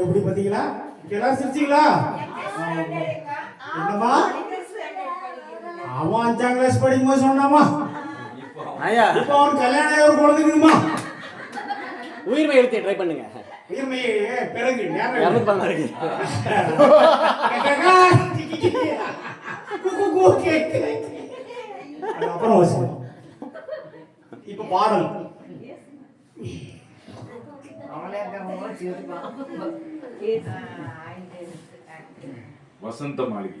எப்படி பாத்தீங்களா? எல்லாரும் சிரிச்சீங்களா? என்னமா அவன் அஞ்சாம் கிளாஸ் படிக்கும்போது சொன்னாமா? ஐயா. இப்போ அவன் கல்யாணம் ஆகி ஒரு குழந்தை இருக்குதுமா உயிர்மை எழுத்து ட்ரை பண்ணுங்க. உயிர்மை பிறகு அப்புறம் வசனம். இப்ப பாடல். வசந்த மாளிகை.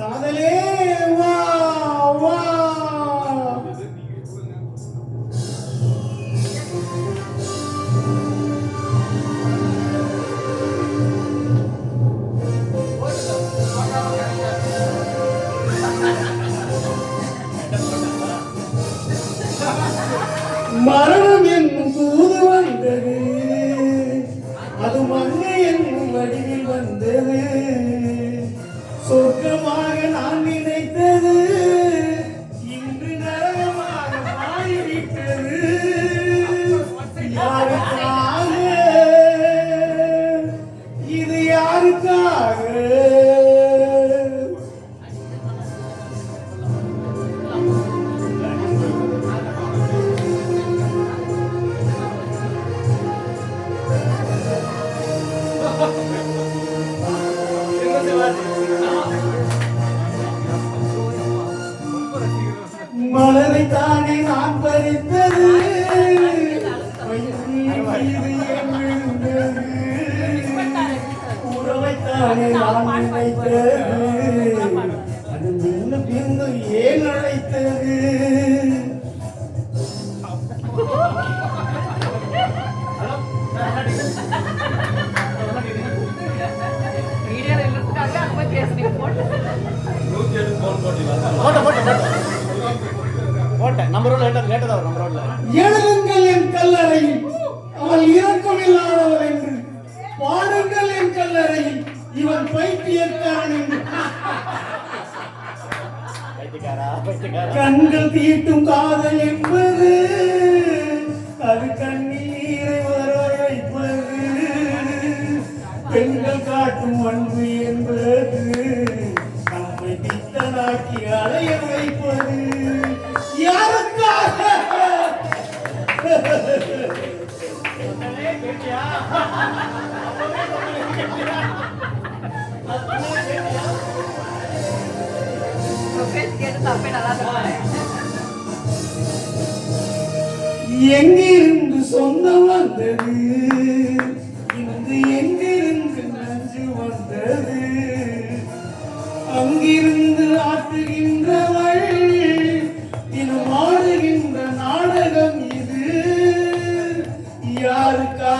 சாதலே! வா வா மரணம் என்னும் தூது வந்தது. அது மண்ணு என்னும் வடிவில் வந்தது. சொர்க்கமாக நான் நினைத்தது இன்று நரகமாக மாறிவிட்டது. யாருக்காக? இது யாருக்காக? தானே நான் பறித்தது? உறவைத்தானே நான் நினைத்தது. அது மின்னு பின்னு ஏன் அழைத்தது? அங்க பேசுறீங்க போட்டு. போட்டேன் நம்ம ரோட்ல நம்ம எழுதுங்கள் என் கல்லறையில் அவள் இரக்கமில்லாதவள் என்று. பாடுங்கள் என் கல்லறையில் இவன் பைத்தியக்காரன் என்று. கண்கள் தீட்டும் காதல் என்பது அது கண்ணீரை எங்கிருந்து சொந்தம் வந்தது? இங்கு எங்கிருந்து நஞ்சு வந்தது? அங்கிருந்து ஆட்டுகின்றவள் தினம் ஆடுகின்ற நாடகம் இது. யாருக்கா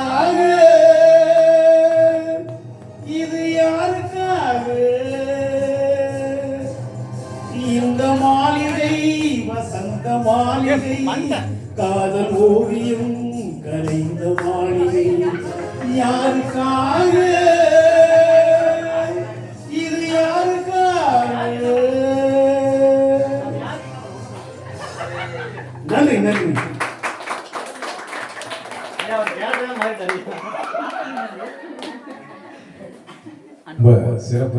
மாளிகை வசந்த மாளிகை காதல் ஓவியம் கலைந்த மாளிகை. யாருக்காக? இது யாருக்காக? நன்றி நன்றி. சிறப்பு.